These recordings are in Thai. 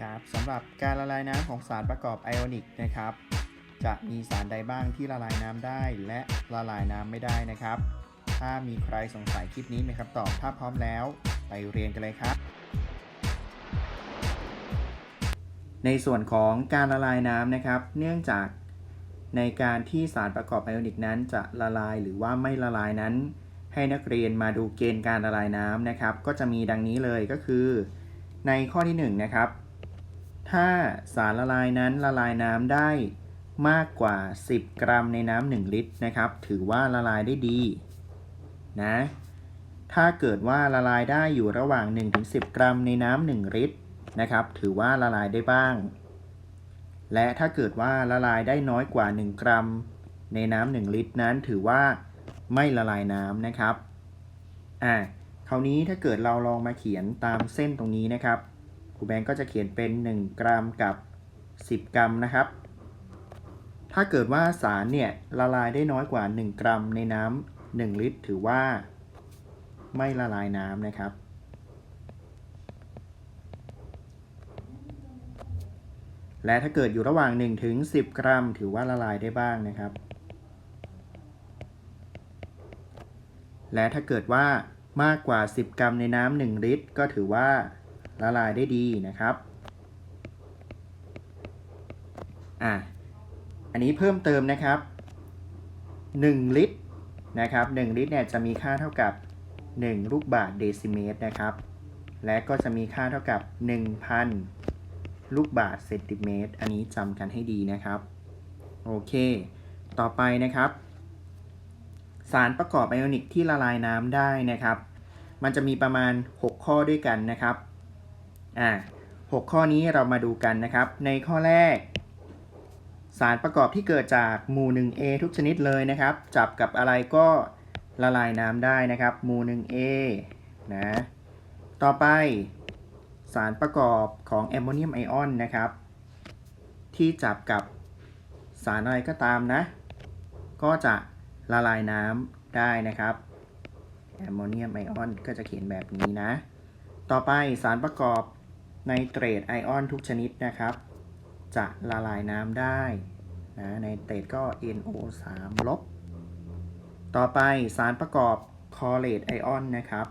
ครับสำหรับการละลายน้ำของสารประกอบไอออนิกนะครับ จะมีสารใดบ้างที่ละลายน้ำได้ และละลายน้ำไม่ได้นะครับ ถ้ามีใครสงสัยคลิปนี้มีคำตอบถ้าพร้อมแล้ว ไปเรียนกันเลยครับ ในส่วนของการละลายน้ำนะครับ เนื่องจากในการที่สารประกอบไอออนิกนั้นจะละลายหรือว่าไม่ละลายนั้น ให้นักเรียนมาดูเกณฑ์การละลายน้ำนะครับ ก็จะมีดังนี้เลยก็คือ ในข้อที่1นะครับ ถ้าสารละลายนั้นละลายน้ำได้มากกว่า 10 กรัมในน้ำ1ลิตรนะครับ ถือว่าละลายได้ดีนะ ถ้าเกิดว่าละลายได้อยู่ระหว่าง 1-10 กรัมในน้ำ1ลิตรนะครับ ถือว่าละลายได้บ้าง และถ้าเกิดว่าละลายได้น้อยกว่า 1 กรัม ในน้ำ1ลิตรนั้นถือว่าไม่ละลายน้ำนะครับ อ่า คราวนี้ถ้าเกิดเราลองมาเขียนตามเส้นตรงนี้นะครับ ครูแบงก์ก็จะเขียนเป็น 1 กรัมกับ 10 กรัมนะครับ ถ้าเกิดว่าสารเนี่ยละลายได้น้อยกว่า 1 กรัมในน้ำ1ลิตร ถือว่าไม่ละลายน้ำนะครับ และถ้าเกิดอยู่ระหว่าง 1 ถึง 10 กรัม ถือว่าละลายได้บ้างนะครับ และถ้าเกิดว่ามากกว่า 10 กรัมในน้ำ1ลิตร ก็ถือว่า ละลายได้ดีนะครับอะอันนี้เพิ่มเติมนะครับ 1 ลิตรนะครับ1ลิตรเนี่ยจะมีค่าเท่ากับ 1 ลูกบาศก์เดซิเมตรนะครับ และก็จะมีค่าเท่ากับ 1,000 ลูกบาศก์เซนติเมตร อันนี้จำกันให้ดีนะครับ โอเค ต่อไปนะครับ สารประกอบไอออนิกที่ละลายน้ำได้นะครับ มันจะมีประมาณ 6 ข้อด้วยกันนะครับ อ่า6ข้อนี้เรามาดูกันนะครับ ในข้อแรก สารประกอบที่เกิดจากหมู่ 1A ทุกชนิดเลยนะครับ จับกับอะไรก็ละลายน้ำได้นะครับ หมู่ 1A นะ ต่อไปสารประกอบของแอมโมเนียมไอออนนะครับ ที่จับกับสารอะไรก็ตามนะ ก็จะละลายน้ำได้นะครับแอมโมเนียมไอออนก็จะเขียนแบบนี้นะ ต่อไปสารประกอบ ไนเตรตไอออนทุกชนิดนะครับ จะละลายน้ำได้นะไนเตรตก็ NO3 ลบ ต่อไปสารประกอบคอเรตไอออนนะครับ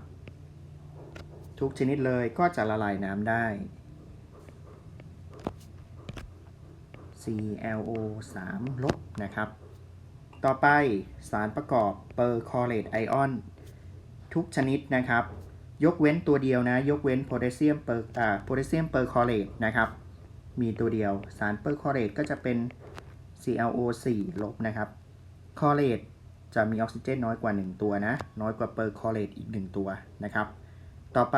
ทุกชนิดเลยก็จะละลายน้ำได้ ClO3 ลบนะครับ ต่อไปสารประกอบเปอร์คอเรตไอออนทุกชนิดนะครับ ยกเว้นตัวเดียวนะ ยกเว้นโพแทสเซียมเปอร์อ่าโพแทสเซียมเปอร์คอเรตนะครับ มีตัวเดียวสารเปอร์คอเรตก็จะเป็น ClO4 ลบนะครับคอเรตจะมีออกซิเจนน้อยกว่า 1 ตัวนะ น้อยกว่าเปอร์คอเรตอีก 1 ตัวนะครับ ต่อไป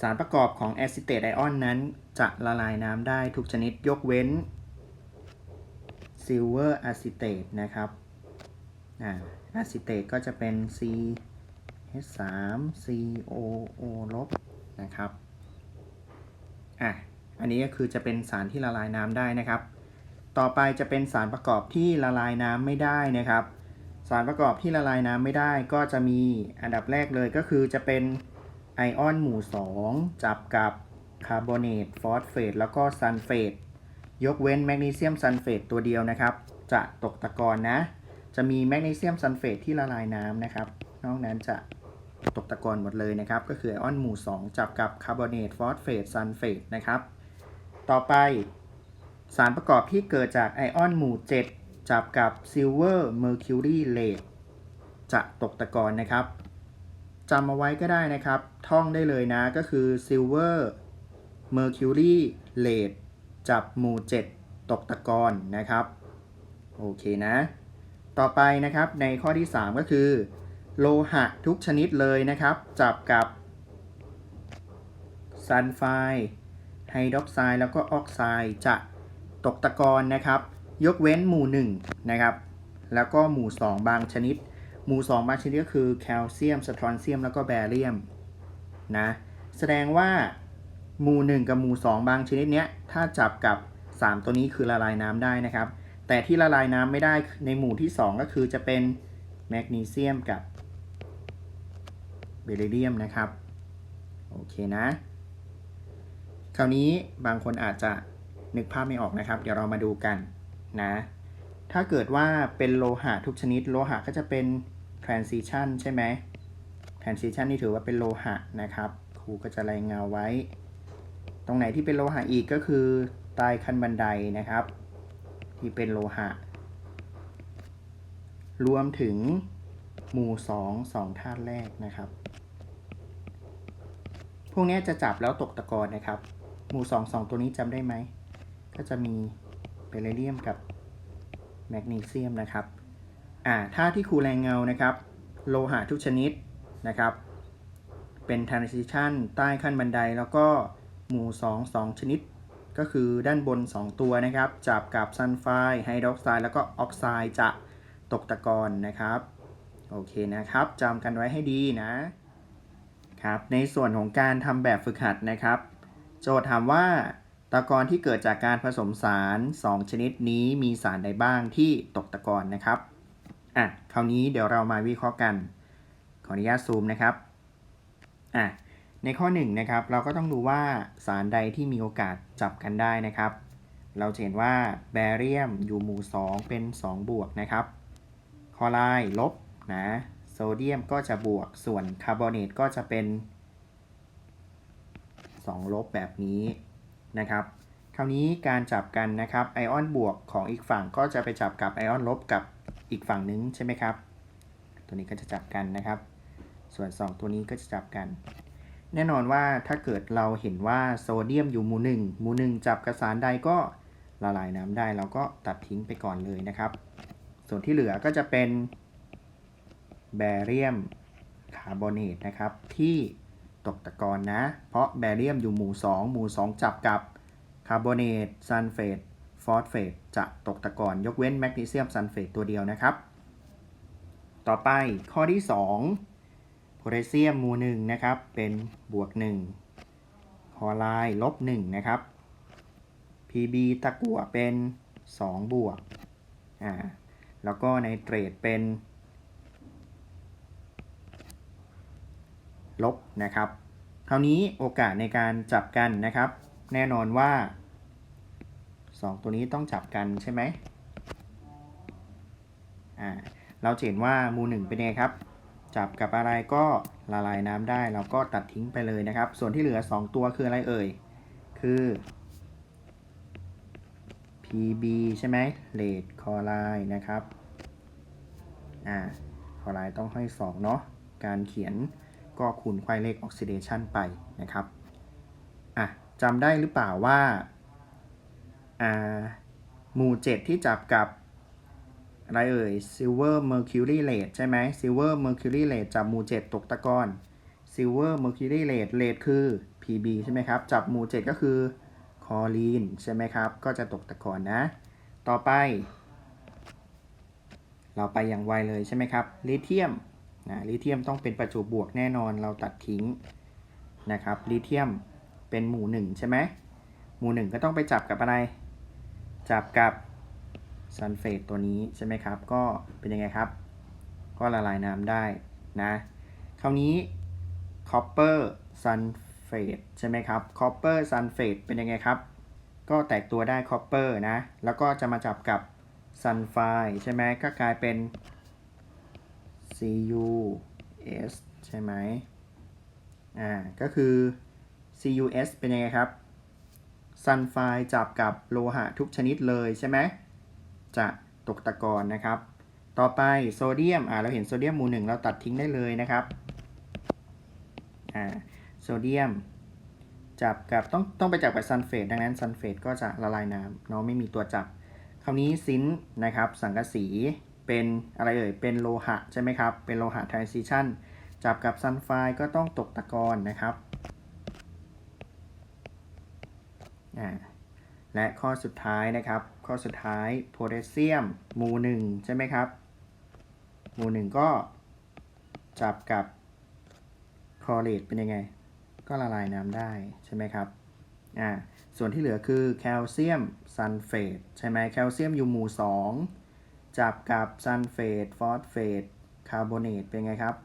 สารประกอบของแอซิเตตไอออนนั้นจะละลายน้ำได้ทุกชนิดยกเว้นซิลเวอร์อะซิเตตนะครับอ่าอะซิเตตก็จะเป็น C H3 COO ลบนะครับอะอันนี้ก็คือจะเป็นสารที่ละลายน้ำได้นะครับ ต่อไปจะเป็นสารประกอบที่ละลายน้ำไม่ได้นะครับ สารประกอบที่ละลายน้ำไม่ได้ก็จะมีอันดับแรกเลยก็คือจะเป็นไอออนหมู่ 2 จับกับคาร์บอเนตฟอสเฟตแล้วก็ซัลเฟตยกเว้นแมกนีเซียมซัลเฟตตัวเดียวนะครับ จะตกตะกอนนะ จะมีแมกนีเซียมซัลเฟตที่ละลายน้ำนะครับ นอกนั้นจะ ตกตะกอนหมดเลยนะครับ ก็คือไอออนหมู่ 2 จับกับคาร์บอเนตฟอสเฟตซัลเฟตนะครับ ต่อไปสารประกอบที่เกิดจากไอออนหมู่ 7 จับกับซิลเวอร์เมอร์คิวรีเลดจะตกตะกอนนะครับจำเอาไว้ก็ได้นะครับ ท่องได้เลยนะก็คือซิลเวอร์เมอร์คิวรีเลดจับหมู่ 7 ตกตะกอนนะครับ โอเคนะ ต่อไปนะครับในข้อที่ 3 ก็คือ โลหะทุกชนิดเลยนะครับ จับกับซัลไฟด์ไฮดรอกไซด์แล้วก็ออกไซด์จะตกตะกอนนะครับ ยกเว้นหมู่1นะครับ แล้วก็หมู่ 2 บางชนิด หมู่ 2 บางชนิดก็คือแคลเซียมสตรอนเซียมแล้วก็แบเรียมนะแสดงว่าหมู่ 1 กับหมู่ 2 บางชนิดเนี้ยถ้าจับกับ 3 ตัวนี้คือละลายน้ำได้นะครับ แต่ที่ละลายน้ำไม่ได้ในหมู่ที่ 2 ก็คือจะเป็นแมกนีเซียมกับ บริเลียมนะครับ โอเคนะ คราวนี้บางคนอาจจะนึกภาพไม่ออกนะครับ เดี๋ยวเรามาดูกันนะ ถ้าเกิดว่าเป็นโลหะทุกชนิด โลหะก็จะเป็น transition ใช่ไหม transition นี่ถือว่าเป็นโลหะนะครับ ครูก็จะรายงานไว้ ตรงไหนที่เป็นโลหะอีกก็คือใต้คันบันไดนะครับ ที่เป็นโลหะ รวมถึงหมู่สองสองธาตุแรกนะครับ วกนี้จะจับแล้วตกตะกอนนะครับ หมู่สองสองตัวนี้จำได้ไหม ก็จะมีเบริเลียมกับแมกนีเซียมนะครับ อ่าถ้าที่ครูแรงเงานะครับ โลหะทุกชนิดนะครับ เป็น transition ใต้ขั้นบันไดแล้วก็หมู่ 2 2 ชนิด ก็คือด้านบน 2 ตัวนะครับ จับกับซัลไฟด์ไฮดรอกไซด์แล้วก็ออกไซด์จะตกตะกอนนะครับ โอเคนะครับจำกันไว้ให้ดีนะ ครับในส่วนของการทำแบบฝึกหัดนะครับ โจทย์ถามว่าตะกอนที่เกิดจากการผสมสาร 2 ชนิดนี้มีสารใดบ้างที่ตกตะกอนนะครับอะคราวนี้เดี๋ยวเรามาวิเคราะห์กัน ขออนุญาตซูมนะครับอะในข้อ1นะครับเราก็ต้องดูว่าสารใดที่มีโอกาสจับกันได้นะครับ เราเห็นว่าแบเรียมอยู่หมู่ 2 เป็น 2 บวกนะครับ คอไรด์ลบนะ เดียมก็จะบวกส่วนคาร์บอเนตก็จะเป็น 2 ลบแบบนี้นะครับ คราวนี้การจับกันนะครับไอออนบวกของอีกฝั่งก็จะไปจับกับไอออนลบกับอีกฝั่งนึงใช่ไหมครับ ตัวนี้ก็จะจับกันนะครับ ส่วน 2 ตัวนี้ก็จะจับกัน แน่นอนว่าถ้าเกิดเราเห็นว่าโซเดียมอยู่หมู่หนึ่งหมู่หนึ่งจับกับสารใดก็ละลายน้ำได้เราก็ตัดทิ้งไปก่อนเลยนะครับ ส่วนที่เหลือก็จะเป็น แบเรียมคาร์บอเนตนะครับที่ตกตะกอนนะ เพราะแบเรียมอยู่หมู่ 2 หมู่ 2 จับกับคาร์บอเนตซัลเฟตฟอสเฟตจะตกตะกอนยกเว้นแมกนีเซียมซัลเฟตตัวเดียวนะครับ ต่อไปข้อที่ 2 โพแทสเซียมหมู่หนึ่งนะครับ เป็นบวก 1 คอไรด์ลบ1นะครับ PB ตะกั่วเป็น 2 บวกอ่าแล้วก็ไนเตรตเป็น ลบนะครับ คราวนี้โอกาสในการจับกันนะครับ แน่นอนว่า 2 ตัวนี้ต้องจับกันใช่ไหมอ่าเราเห็นว่ามูหนึ่งเป็นไงครับจับกับอะไรก็ละลายน้ำได้เราก็ตัดทิ้งไปเลยนะครับ ส่วนที่เหลือ 2 ตัวคืออะไรเอ่ย คือ PB ใช่ไหมเลดคอไลน์นะครับ อ่า คอไลน์ต้องให้2เนาะ การเขียน ก็คูณไขว้เลขออกซิเดชันไปนะครับอะจำได้หรือเปล่าว่าอ่าหมู่ 7 ที่จับกับอะไรเอ่ย silver mercury rate ใช่ไหม silver mercury rate จับหมู่ 7 ตกตะกอน silver mercury rate rate คือ PB ใช่ไหมครับ จับหมู่ 7 ก็คือคอลีนใช่ไหมครับ ก็จะตกตะกอนนะ ต่อไป เราไปอย่างไวเลยใช่ไหมครับลิเธียม นะลิเธียมต้องเป็นประจุบวกแน่นอนเราตัดทิ้งนะครับลิเธียมเป็นหมู่1ใช่ไหมหมู่1ก็ต้องไปจับกับอะไร จับกับซัลเฟตตัวนี้ใช่ไหมครับ ก็เป็นยังไงครับ ก็ละลายน้ำได้นะคราวนี้คอปเปอร์ซัลเฟตใช่ไหมครับคอปเปอร์ซัลเฟตเป็นยังไงครับ ก็แตกตัวได้คอปเปอร์นะ แล้วก็จะมาจับกับซัลไฟใช่ไหมก็กลายเป็น CuS ใช่ไหมอ่า ก็คือ CuS เป็นยังไงครับซัลไฟจับกับโลหะทุกชนิดเลยใช่ไหมจะตกตะกอนนะครับ ต่อไปโซเดียม อ่า เราเห็นโซเดียมมูหนึ่งเราตัดทิ้งได้เลยนะครับ อ่า โซเดียม จับกับต้องต้องไปจับกับซัลเฟต ดังนั้นซัลเฟตก็จะละลายน้ำเนาะไม่มีตัวจับ คราวนี้ซินนะครับ สังกะสี เป็นอะไรเอ่ย เป็นโลหะใช่ไหมครับ เป็นโลหะ transition จับกับซัลไฟด์ก็ต้องตกตะกอนนะครับ และข้อสุดท้ายนะครับ ข้อสุดท้ายโพแทสเซียมหมู่หนึ่งใช่ไหมครับ หมู่หนึ่งก็จับกับคลอเรตเป็นยังไง ก็ละลายน้ำได้ใช่ไหมครับ อ่า ส่วนที่เหลือคือแคลเซียมซัลเฟตใช่ไหมแคลเซียมอยู่หมู่2 จับกับซัลเฟตฟอสเฟตคาร์บอเนตเป็นไงครับ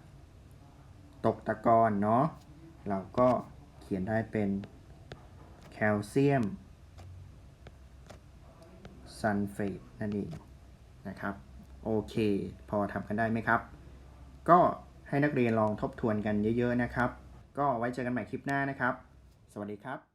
ตกตะกอนเนาะเราก็เขียนได้เป็นแคลเซียมซัลเฟตนั่นเองนะครับโอเค พอทำกันได้ไหมครับ ก็ให้นักเรียนลองทบทวนกันเยอะๆนะครับ ก็ไว้เจอกันใหม่คลิปหน้านะครับ สวัสดีครับ